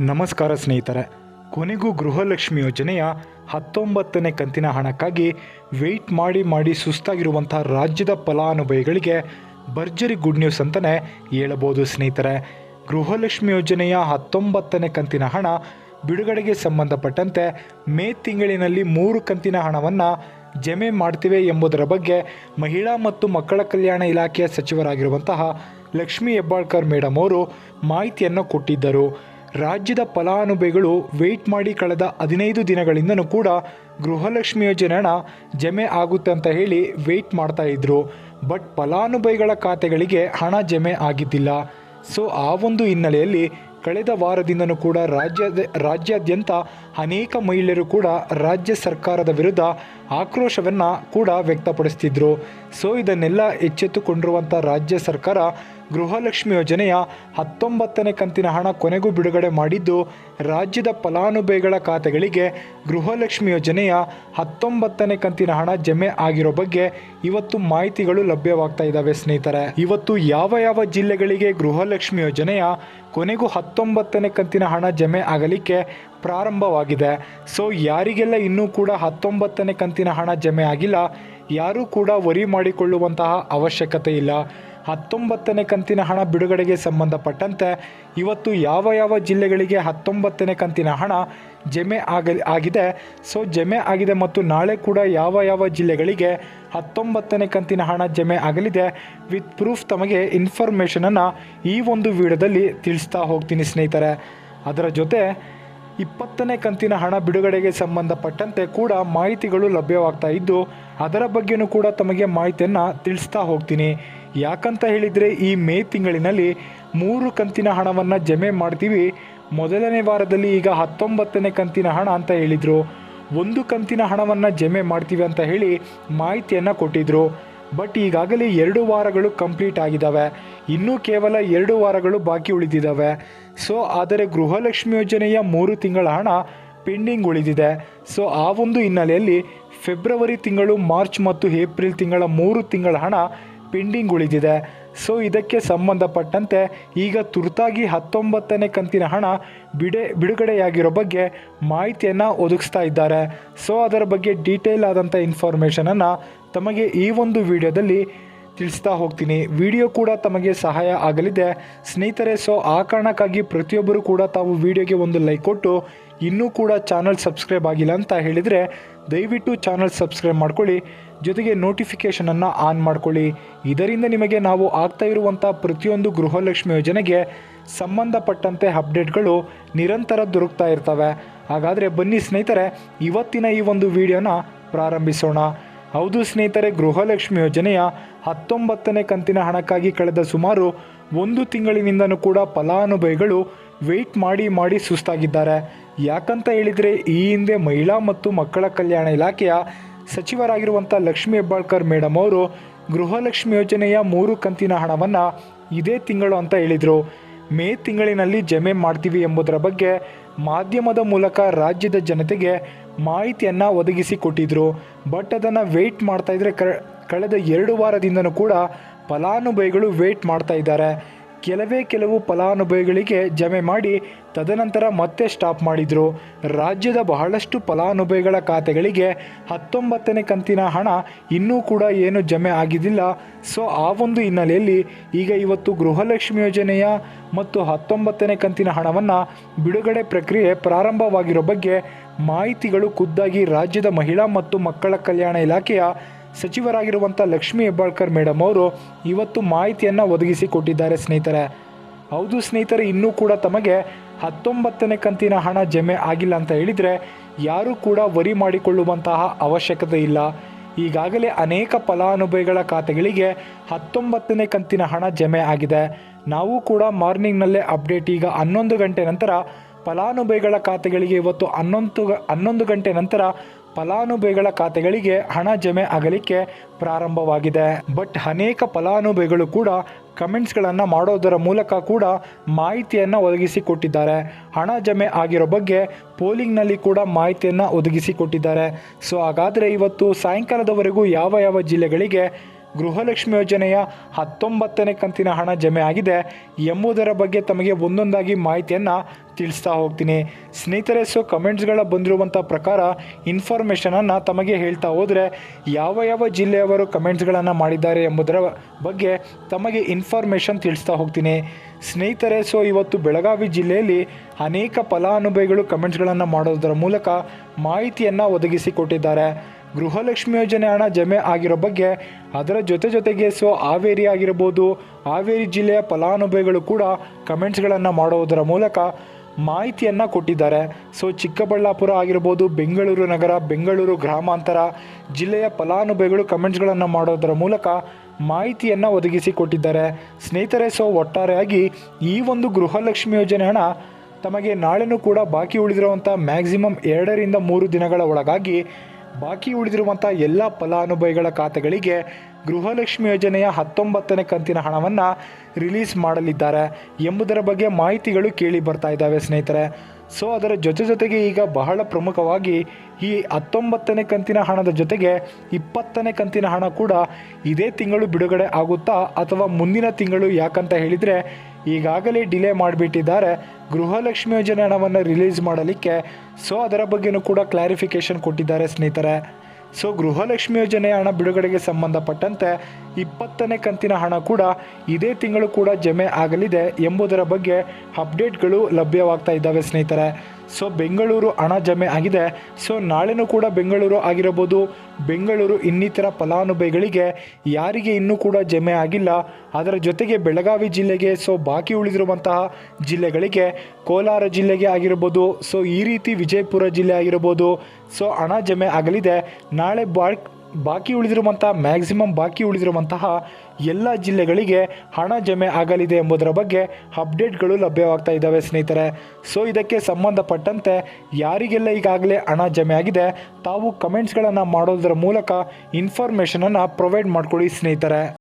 ನಮಸ್ಕಾರ ಸ್ನೇಹಿತರೆ. ಕೊನೆಗೂ ಗೃಹಲಕ್ಷ್ಮಿ ಯೋಜನೆಯ ಹತ್ತೊಂಬತ್ತನೇ ಕಂತಿನ ಹಣಕ್ಕಾಗಿ ವೆಯ್ಟ್ ಮಾಡಿ ಮಾಡಿ ಸುಸ್ತಾಗಿರುವಂಥ ರಾಜ್ಯದ ಫಲಾನುಭವಿಗಳಿಗೆ ಭರ್ಜರಿ ಗುಡ್ ನ್ಯೂಸ್ ಅಂತಲೇ ಹೇಳಬಹುದು ಸ್ನೇಹಿತರೆ. ಗೃಹಲಕ್ಷ್ಮಿ ಯೋಜನೆಯ ಹತ್ತೊಂಬತ್ತನೇ ಕಂತಿನ ಹಣ ಬಿಡುಗಡೆಗೆ ಸಂಬಂಧಪಟ್ಟಂತೆ ಮೇ ತಿಂಗಳಿನಲ್ಲಿ ಮೂರು ಕಂತಿನ ಹಣವನ್ನು ಜಮೆ ಮಾಡ್ತೀವಿ ಎಂಬುದರ ಬಗ್ಗೆ ಮಹಿಳಾ ಮತ್ತು ಮಕ್ಕಳ ಕಲ್ಯಾಣ ಇಲಾಖೆಯ ಸಚಿವರಾಗಿರುವಂತಹ ಲಕ್ಷ್ಮೀ ಹೆಬ್ಬಾಳ್ಕರ್ ಮೇಡಮ್ ಅವರು ಮಾಹಿತಿಯನ್ನು ಕೊಟ್ಟಿದ್ದರು. ರಾಜ್ಯದ ಫಲಾನುಭವಿಗಳು ವೆಯ್ಟ್ ಮಾಡಿ ಕಳೆದ ಹದಿನೈದು ದಿನಗಳಿಂದನೂ ಕೂಡ ಗೃಹಲಕ್ಷ್ಮಿ ಯೋಜನೆ ಹಣ ಜಮೆ ಆಗುತ್ತೆ ಅಂತ ಹೇಳಿ ವೆಯ್ಟ್ ಮಾಡ್ತಾ ಇದ್ರು. ಬಟ್ ಫಲಾನುಭವಿಗಳ ಖಾತೆಗಳಿಗೆ ಹಣ ಜಮೆ ಆಗಿದ್ದಿಲ್ಲ. ಸೊ ಆ ಒಂದು ಹಿನ್ನೆಲೆಯಲ್ಲಿ ಕಳೆದ ವಾರದಿಂದನೂ ಕೂಡ ರಾಜ್ಯದ, ರಾಜ್ಯಾದ್ಯಂತ ಅನೇಕ ಮಹಿಳೆಯರು ಕೂಡ ರಾಜ್ಯ ಸರ್ಕಾರದ ವಿರುದ್ಧ ಆಕ್ರೋಶವನ್ನು ಕೂಡ ವ್ಯಕ್ತಪಡಿಸ್ತಿದ್ರು. ಸೊ ಇದನ್ನೆಲ್ಲ ಎಚ್ಚೆತ್ತುಕೊಂಡಿರುವಂಥ ರಾಜ್ಯ ಸರ್ಕಾರ ಗೃಹಲಕ್ಷ್ಮಿ ಯೋಜನೆಯ ಹತ್ತೊಂಬತ್ತನೇ ಕಂತಿನ ಹಣ ಕೊನೆಗೂ ಬಿಡುಗಡೆ ಮಾಡಿದ್ದು, ರಾಜ್ಯದ ಫಲಾನುಭವಿಗಳ ಖಾತೆಗಳಿಗೆ ಗೃಹಲಕ್ಷ್ಮಿ ಯೋಜನೆಯ ಹತ್ತೊಂಬತ್ತನೇ ಕಂತಿನ ಹಣ ಜಮೆ ಆಗಿರೋ ಬಗ್ಗೆ ಇವತ್ತು ಮಾಹಿತಿಗಳು ಲಭ್ಯವಾಗ್ತಾ ಇದ್ದಾವೆ ಸ್ನೇಹಿತರೆ. ಇವತ್ತು ಯಾವ ಯಾವ ಜಿಲ್ಲೆಗಳಿಗೆ ಗೃಹಲಕ್ಷ್ಮಿ ಯೋಜನೆಯ ಕೊನೆಗೂ ಹತ್ತೊಂಬತ್ತನೇ ಕಂತಿನ ಹಣ ಜಮೆ ಆಗಲಿಕ್ಕೆ ಪ್ರಾರಂಭವಾಗಿದೆ. ಸೊ, ಯಾರಿಗೆಲ್ಲ ಇನ್ನೂ ಕೂಡ ಹತ್ತೊಂಬತ್ತನೇ ಕಂತಿನ ಹಣ ಜಮೆ ಆಗಿಲ್ಲ, ಯಾರೂ ಕೂಡ ವರಿ ಮಾಡಿಕೊಳ್ಳುವಂತಹ ಅವಶ್ಯಕತೆ ಇಲ್ಲ. ಹತ್ತೊಂಬತ್ತನೇ ಕಂತಿನ ಹಣ ಬಿಡುಗಡೆಗೆ ಸಂಬಂಧಪಟ್ಟಂತೆ ಇವತ್ತು ಯಾವ ಯಾವ ಜಿಲ್ಲೆಗಳಿಗೆ ಹತ್ತೊಂಬತ್ತನೇ ಕಂತಿನ ಹಣ ಜಮೆ ಆಗ, ಆಗಿದೆ. ಸೊ, ಜಮೆ ಆಗಿದೆ ಮತ್ತು ನಾಳೆ ಕೂಡ ಯಾವ ಯಾವ ಜಿಲ್ಲೆಗಳಿಗೆ ಹತ್ತೊಂಬತ್ತನೇ ಕಂತಿನ ಹಣ ಜಮೆ ಆಗಲಿದೆ ವಿತ್ ಪ್ರೂಫ್ ತಮಗೆ ಇನ್ಫಾರ್ಮೇಷನನ್ನು ಈ ಒಂದು ವಿಡಿಯೋದಲ್ಲಿ ತಿಳಿಸ್ತಾ ಹೋಗ್ತೀನಿ ಸ್ನೇಹಿತರೆ. ಅದರ ಜೊತೆ ಇಪ್ಪತ್ತನೇ ಕಂತಿನ ಹಣ ಬಿಡುಗಡೆಗೆ ಸಂಬಂಧಪಟ್ಟಂತೆ ಕೂಡ ಮಾಹಿತಿಗಳು ಲಭ್ಯವಾಗ್ತಾ ಇದ್ದು, ಅದರ ಬಗ್ಗೆಯೂ ಕೂಡ ತಮಗೆ ಮಾಹಿತಿಯನ್ನು ತಿಳಿಸ್ತಾ ಹೋಗ್ತೀನಿ. ಯಾಕಂತ ಹೇಳಿದರೆ, ಈ ಮೇ ತಿಂಗಳಿನಲ್ಲಿ ಮೂರು ಕಂತಿನ ಹಣವನ್ನು ಜಮೆ ಮಾಡ್ತೀವಿ. ಮೊದಲನೇ ವಾರದಲ್ಲಿ ಈಗ ಹತ್ತೊಂಬತ್ತನೇ ಕಂತಿನ ಹಣ ಅಂತ ಹೇಳಿದರು. ಒಂದು ಕಂತಿನ ಹಣವನ್ನು ಜಮೆ ಮಾಡ್ತೀವಿ ಅಂತ ಹೇಳಿ ಮಾಹಿತಿಯನ್ನು ಕೊಟ್ಟಿದ್ದರು ಬಟ್ ಈಗಾಗಲೇ ಎರಡು ವಾರಗಳು ಕಂಪ್ಲೀಟ್ ಆಗಿದ್ದಾವೆ ಇನ್ನೂ ಕೇವಲ ಎರಡು ವಾರಗಳು ಬಾಕಿ ಉಳಿದಿದ್ದಾವೆ. ಸೊ, ಆದರೆ ಗೃಹಲಕ್ಷ್ಮಿ ಯೋಜನೆಯ ಮೂರು ತಿಂಗಳ ಹಣ ಪೆಂಡಿಂಗ್ ಉಳಿದಿದೆ. ಸೊ, ಆ ಒಂದು ಹಿನ್ನೆಲೆಯಲ್ಲಿ ಫೆಬ್ರವರಿ ತಿಂಗಳು, ಮಾರ್ಚ್ ಮತ್ತು ಏಪ್ರಿಲ್ ತಿಂಗಳ ಮೂರು ತಿಂಗಳ ಹಣ ಪೆಂಡಿಂಗ್ ಉಳಿದಿದೆ. ಸೊ, ಇದಕ್ಕೆ ಸಂಬಂಧಪಟ್ಟಂತೆ ಈಗ ತುರ್ತಾಗಿ ಹತ್ತೊಂಬತ್ತನೇ ಕಂತಿನ ಹಣ ಬಿಡೆ, ಬಿಡುಗಡೆಯಾಗಿರೋ ಬಗ್ಗೆ ಮಾಹಿತಿಯನ್ನು ಒದಗಿಸ್ತಾ ಇದ್ದಾರೆ. ಸೊ, ಅದರ ಬಗ್ಗೆ ಡೀಟೇಲ್ ಆದಂಥ ಇನ್ಫಾರ್ಮೇಷನನ್ನು ತಮಗೆ ಈ ಒಂದು ವಿಡಿಯೋದಲ್ಲಿ ತಿಳಿಸ್ತಾ ಹೋಗ್ತೀನಿ. ವಿಡಿಯೋ ಕೂಡ ತಮಗೆ ಸಹಾಯ ಆಗಲಿದೆ. ಸ್ನೇಹಿತರೆ ಸೊ ಆ ಕಾರಣಕ್ಕಾಗಿ ಪ್ರತಿಯೊಬ್ಬರು ಕೂಡ ತಾವು ವಿಡಿಯೋಗೆ ಒಂದು ಲೈಕ್ ಕೊಟ್ಟು, ಇನ್ನೂ ಕೂಡ ಚಾನಲ್ ಸಬ್ಸ್ಕ್ರೈಬ್ ಆಗಿಲ್ಲ ಅಂತ ಹೇಳಿದರೆ, ದಯವಿಟ್ಟು ಚಾನಲ್ ಸಬ್ಸ್ಕ್ರೈಬ್ ಮಾಡ್ಕೊಳ್ಳಿ. ಜೊತೆಗೆ ನೋಟಿಫಿಕೇಷನನ್ನು ಆನ್ ಮಾಡ್ಕೊಳ್ಳಿ. ಇದರಿಂದ ನಿಮಗೆ ನಾವು ಆಗ್ತಾ ಇರುವಂಥ ಪ್ರತಿಯೊಂದು ಗೃಹಲಕ್ಷ್ಮಿ ಯೋಜನೆಗೆ ಸಂಬಂಧಪಟ್ಟಂತೆ ಅಪ್ಡೇಟ್ಗಳು ನಿರಂತರ ದೊರಕ್ತಾ ಇರ್ತವೆ. ಹಾಗಾದರೆ ಬನ್ನಿ ಸ್ನೇಹಿತರೆ, ಇವತ್ತಿನ ಈ ಒಂದು ವಿಡಿಯೋನ ಪ್ರಾರಂಭಿಸೋಣ. ಹೌದು ಸ್ನೇಹಿತರೆ, ಗೃಹಲಕ್ಷ್ಮಿ ಯೋಜನೆಯ ಹತ್ತೊಂಬತ್ತನೇ ಕಂತಿನ ಹಣಕ್ಕಾಗಿ ಕಳೆದ ಸುಮಾರು ಒಂದು ತಿಂಗಳಿನಿಂದನೂ ಕೂಡ ಫಲಾನುಭವಿಗಳು ವೆಯ್ಟ್ ಮಾಡಿ ಮಾಡಿ ಸುಸ್ತಾಗಿದ್ದಾರೆ. ಯಾಕಂತ ಹೇಳಿದರೆ, ಈ ಹಿಂದೆ ಮಹಿಳಾ ಮತ್ತು ಮಕ್ಕಳ ಕಲ್ಯಾಣ ಇಲಾಖೆಯ ಸಚಿವರಾಗಿರುವಂಥ ಲಕ್ಷ್ಮಿ ಹೆಬ್ಬಾಳ್ಕರ್ ಮೇಡಮ್ ಅವರು ಗೃಹಲಕ್ಷ್ಮಿ ಯೋಜನೆಯ ಮೂರು ಕಂತಿನ ಹಣವನ್ನು ಇದೇ ತಿಂಗಳು ಅಂತ ಹೇಳಿದರು. ಮೇ ತಿಂಗಳಿನಲ್ಲಿ ಜಮೆ ಮಾಡ್ತೀವಿ ಎಂಬುದರ ಬಗ್ಗೆ ಮಾಧ್ಯಮದ ಮೂಲಕ ರಾಜ್ಯದ ಜನತೆಗೆ ಮಾಹಿತಿಯನ್ನು ಒದಗಿಸಿ ಕೊಟ್ಟಿದ್ರು ಬಟ್ ಅದನ್ನು ವೆಯ್ಟ್ ಮಾಡ್ತಾ ಇದ್ರೆ ಕಳೆದ ಎರಡು ವಾರದಿಂದನೂ ಕೂಡ ಫಲಾನುಭವಿಗಳು ವೆಯ್ಟ್ ಮಾಡ್ತಾ ಇದ್ದಾರೆ. ಕೆಲವೇ ಕೆಲವು ಫಲಾನುಭವಿಗಳಿಗೆ ಜಮೆ ಮಾಡಿ ತದನಂತರ ಮತ್ತೆ ಸ್ಟಾಪ್ ಮಾಡಿದರು. ರಾಜ್ಯದ ಬಹಳಷ್ಟು ಫಲಾನುಭವಿಗಳ ಖಾತೆಗಳಿಗೆ ಹತ್ತೊಂಬತ್ತನೇ ಕಂತಿನ ಹಣ ಇನ್ನೂ ಕೂಡ ಏನು ಜಮೆ ಆಗಿದ್ದಿಲ್ಲ. ಸೊ, ಆ ಒಂದು ಹಿನ್ನೆಲೆಯಲ್ಲಿ ಈಗ ಇವತ್ತು ಗೃಹಲಕ್ಷ್ಮಿ ಯೋಜನೆಯ ಮತ್ತು ಹತ್ತೊಂಬತ್ತನೇ ಕಂತಿನ ಹಣವನ್ನು ಬಿಡುಗಡೆ ಪ್ರಕ್ರಿಯೆ ಪ್ರಾರಂಭವಾಗಿರೋ ಬಗ್ಗೆ ಮಾಹಿತಿಗಳು ಖುದ್ದಾಗಿ ರಾಜ್ಯದ ಮಹಿಳಾ ಮತ್ತು ಮಕ್ಕಳ ಕಲ್ಯಾಣ ಇಲಾಖೆಯ ಸಚಿವರಾಗಿರುವಂಥ ಲಕ್ಷ್ಮೀ ಹೆಬ್ಬಾಳ್ಕರ್ ಮೇಡಮ್ ಅವರು ಇವತ್ತು ಮಾಹಿತಿಯನ್ನು ಒದಗಿಸಿ ಕೊಟ್ಟಿದ್ದಾರೆ ಸ್ನೇಹಿತರೆ. ಹೌದು ಸ್ನೇಹಿತರೆ, ಇನ್ನೂ ಕೂಡ ತಮಗೆ ಹತ್ತೊಂಬತ್ತನೇ ಕಂತಿನ ಹಣ ಜಮೆ ಆಗಿಲ್ಲ ಅಂತ ಹೇಳಿದರೆ ಯಾರೂ ಕೂಡ ವರಿ ಮಾಡಿಕೊಳ್ಳುವಂತಹ ಅವಶ್ಯಕತೆ ಇಲ್ಲ. ಈಗಾಗಲೇ ಅನೇಕ ಫಲಾನುಭವಿಗಳ ಖಾತೆಗಳಿಗೆ ಹತ್ತೊಂಬತ್ತನೇ ಕಂತಿನ ಹಣ ಜಮೆ ಆಗಿದೆ. ನಾವು ಕೂಡ ಮಾರ್ನಿಂಗ್ನಲ್ಲೇ ಅಪ್ಡೇಟ್ ಈಗ ಹನ್ನೊಂದು ಗಂಟೆ ನಂತರ ಫಲಾನುಭವಿಗಳ ಖಾತೆಗಳಿಗೆ ಇವತ್ತು ಹನ್ನೊಂದು ಹನ್ನೊಂದು ಗಂಟೆ ನಂತರ ಫಲಾನುಭವಿಗಳ ಖಾತೆಗಳಿಗೆ ಹಣ ಜಮೆ ಆಗಲಿಕ್ಕೆ ಪ್ರಾರಂಭವಾಗಿದೆ. ಬಟ್ ಅನೇಕ ಫಲಾನುಭವಿಗಳು ಕೂಡ ಕಮೆಂಟ್ಸ್ಗಳನ್ನು ಮಾಡೋದರ ಮೂಲಕ ಕೂಡ ಮಾಹಿತಿಯನ್ನು ಒದಗಿಸಿಕೊಟ್ಟಿದ್ದಾರೆ. ಹಣ ಜಮೆ ಆಗಿರೋ ಬಗ್ಗೆ ಪೋಲಿಂಗ್ನಲ್ಲಿ ಕೂಡ ಮಾಹಿತಿಯನ್ನು ಒದಗಿಸಿಕೊಟ್ಟಿದ್ದಾರೆ. ಸೊ ಹಾಗಾದರೆ ಇವತ್ತು ಸಾಯಂಕಾಲದವರೆಗೂ ಯಾವ ಯಾವ ಜಿಲ್ಲೆಗಳಿಗೆ ಗೃಹಲಕ್ಷ್ಮಿ ಯೋಜನೆಯ ಹತ್ತೊಂಬತ್ತನೇ ಕಂತಿನ ಹಣ ಜಮೆ ಆಗಿದೆ. ಎಂಬುದರ ಬಗ್ಗೆ ತಮಗೆ ಒಂದೊಂದಾಗಿ ಮಾಹಿತಿಯನ್ನು ತಿಳಿಸ್ತಾ ಹೋಗ್ತೀನಿ. ಸ್ನೇಹಿತರೆ ಸೊ ಕಮೆಂಟ್ಸ್ಗಳ ಬಂದಿರುವಂಥ ಪ್ರಕಾರ ಇನ್ಫಾರ್ಮೇಷನನ್ನು ತಮಗೆ ಹೇಳ್ತಾ ಹೋದರೆ ಯಾವ ಯಾವ ಜಿಲ್ಲೆಯವರು ಕಮೆಂಟ್ಸ್ಗಳನ್ನು ಮಾಡಿದ್ದಾರೆ ಎಂಬುದರ ಬಗ್ಗೆ ತಮಗೆ ಇನ್ಫಾರ್ಮೇಷನ್ ತಿಳಿಸ್ತಾ ಹೋಗ್ತೀನಿ. ಸ್ನೇಹಿತರೆ ಸೊ ಇವತ್ತು ಬೆಳಗಾವಿ ಜಿಲ್ಲೆಯಲ್ಲಿ ಅನೇಕ ಫಲಾನುಭವಿಗಳು ಕಮೆಂಟ್ಸ್ಗಳನ್ನು ಮಾಡೋದರ ಮೂಲಕ ಮಾಹಿತಿಯನ್ನು ಒದಗಿಸಿಕೊಟ್ಟಿದ್ದಾರೆ ಗೃಹಲಕ್ಷ್ಮಿ ಯೋಜನೆ ಹಣ ಜಮೆ ಆಗಿರೋ ಬಗ್ಗೆ ಅದರ ಜೊತೆ ಜೊತೆಗೆ ಸೊ ಹಾವೇರಿ ಆಗಿರ್ಬೋದು. ಹಾವೇರಿ ಜಿಲ್ಲೆಯ ಫಲಾನುಭವಿಗಳು ಕೂಡ ಕಮೆಂಟ್ಸ್ಗಳನ್ನು ಮಾಡೋದರ ಮೂಲಕ ಮಾಹಿತಿಯನ್ನು ಕೊಟ್ಟಿದ್ದಾರೆ. ಸೊ, ಚಿಕ್ಕಬಳ್ಳಾಪುರ ಆಗಿರ್ಬೋದು, ಬೆಂಗಳೂರು ನಗರ, ಬೆಂಗಳೂರು ಗ್ರಾಮಾಂತರ ಜಿಲ್ಲೆಯ ಫಲಾನುಭವಿಗಳು ಕಮೆಂಟ್ಸ್ಗಳನ್ನು ಮಾಡೋದರ ಮೂಲಕ ಮಾಹಿತಿಯನ್ನು ಒದಗಿಸಿಕೊಟ್ಟಿದ್ದಾರೆ ಸ್ನೇಹಿತರೆ, ಸೊ, ಒಟ್ಟಾರೆಯಾಗಿ ಈ ಒಂದು ಗೃಹಲಕ್ಷ್ಮಿ ಯೋಜನೆ ಹಣ ತಮಗೆ ನಾಳೆನೂ ಕೂಡ ಬಾಕಿ ಉಳಿದಿರುವಂಥ ಮ್ಯಾಕ್ಸಿಮಮ್ ಎರಡರಿಂದ ಮೂರು ದಿನಗಳ ಒಳಗಾಗಿ ಬಾಕಿ ಉಳಿದಿರುವಂಥ ಎಲ್ಲ ಫಲಾನುಭವಿಗಳ ಖಾತೆಗಳಿಗೆ ಗೃಹಲಕ್ಷ್ಮಿ ಯೋಜನೆಯ ಹತ್ತೊಂಬತ್ತನೇ ಕಂತಿನ ಹಣವನ್ನು ರಿಲೀಸ್ ಮಾಡಲಿದ್ದಾರೆ ಎಂಬುದರ ಬಗ್ಗೆ ಮಾಹಿತಿಗಳು ಕೇಳಿ ಬರ್ತಾ ಇದ್ದಾವೆ ಸ್ನೇಹಿತರೆ. ಸೊ ಅದರ ಜೊತೆ ಜೊತೆಗೆ ಈಗ ಬಹಳ ಪ್ರಮುಖವಾಗಿ ಈ ಹತ್ತೊಂಬತ್ತನೇ ಕಂತಿನ ಹಣದ ಜೊತೆಗೆ ಇಪ್ಪತ್ತನೇ ಕಂತಿನ ಹಣ ಕೂಡ ಇದೇ ತಿಂಗಳು ಬಿಡುಗಡೆ ಆಗುತ್ತಾ ಅಥವಾ ಮುಂದಿನ ತಿಂಗಳು ಯಾಕಂತ ಹೇಳಿದರೆ ಈಗಾಗಲೇ ಡಿಲೇ ಮಾಡಿಬಿಟ್ಟಿದ್ದಾರೆ. ಗೃಹಲಕ್ಷ್ಮಿ ಯೋಜನೆ ಹಣವನ್ನು ರಿಲೀಸ್ ಮಾಡಲಿಕ್ಕೆ. ಸೊ ಅದರ ಬಗ್ಗೆನೂ ಕೂಡ ಕ್ಲಾರಿಫಿಕೇಶನ್ ಕೊಟ್ಟಿದ್ದಾರೆ ಸ್ನೇಹಿತರೆ. ಸೊ ಗೃಹಲಕ್ಷ್ಮಿ ಯೋಜನೆಯ ಹಣ ಬಿಡುಗಡೆಗೆ ಸಂಬಂಧಪಟ್ಟಂತೆ ಇಪ್ಪತ್ತನೇ ಕಂತಿನ ಹಣ ಕೂಡ ಇದೇ ತಿಂಗಳು ಕೂಡ ಜಮೆ ಆಗಲಿದೆ ಎಂಬುದರ ಬಗ್ಗೆ ಅಪ್ಡೇಟ್ಗಳು ಲಭ್ಯವಾಗ್ತಾ ಇದ್ದಾವೆ ಸ್ನೇಹಿತರೆ. ಸೊ ಬೆಂಗಳೂರು ಹಣ ಜಮೆ ಆಗಿದೆ ಸೊ ನಾಳೆನೂ ಕೂಡ ಬೆಂಗಳೂರು ಆಗಿರಬಹುದು ಬೆಂಗಳೂರು ಇನ್ನಿತರ ಫಲಾನುಭವಿಗಳಿಗೆ ಯಾರಿಗೆ ಇನ್ನೂ ಕೂಡ ಜಮೆ ಆಗಿಲ್ಲ ಅದರ ಜೊತೆಗೆ ಬೆಳಗಾವಿ ಜಿಲ್ಲೆಗೆ ಸೊ ಬಾಕಿ ಉಳಿದಿರುವಂತಹ ಜಿಲ್ಲೆಗಳಿಗೆ ಕೋಲಾರ ಜಿಲ್ಲೆಗೆ ಆಗಿರ್ಬೋದು ಸೊ ಈ ರೀತಿ ವಿಜಯಪುರ ಜಿಲ್ಲೆ ಆಗಿರ್ಬೋದು ಸೊ ಹಣ ಜಮೆ ಆಗಲಿದೆ ನಾಳೆ ಬಾ ಬಾಕಿ ಉಳಿದಿರುವಂಥ ಮ್ಯಾಕ್ಸಿಮಮ್ ಬಾಕಿ ಉಳಿದಿರುವಂತಹ ಎಲ್ಲ ಜಿಲ್ಲೆಗಳಿಗೆ ಹಣ ಜಮೆ ಆಗಲಿದೆ ಎಂಬುದರ ಬಗ್ಗೆ ಅಪ್ಡೇಟ್ಗಳು ಲಭ್ಯವಾಗ್ತಾ ಇದ್ದಾವೆ ಸ್ನೇಹಿತರೆ. ಸೊ ಇದಕ್ಕೆ ಸಂಬಂಧಪಟ್ಟಂತೆ ಯಾರಿಗೆಲ್ಲ ಈಗಾಗಲೇ ಹಣ ಜಮೆ ಆಗಿದೆ, ತಾವು ಕಮೆಂಟ್ಸ್ಗಳನ್ನು ಮಾಡೋದರ ಮೂಲಕ ಇನ್ಫಾರ್ಮೇಷನನ್ನು ಪ್ರೊವೈಡ್ ಮಾಡ್ಕೊಳ್ಳಿ ಸ್ನೇಹಿತರೆ.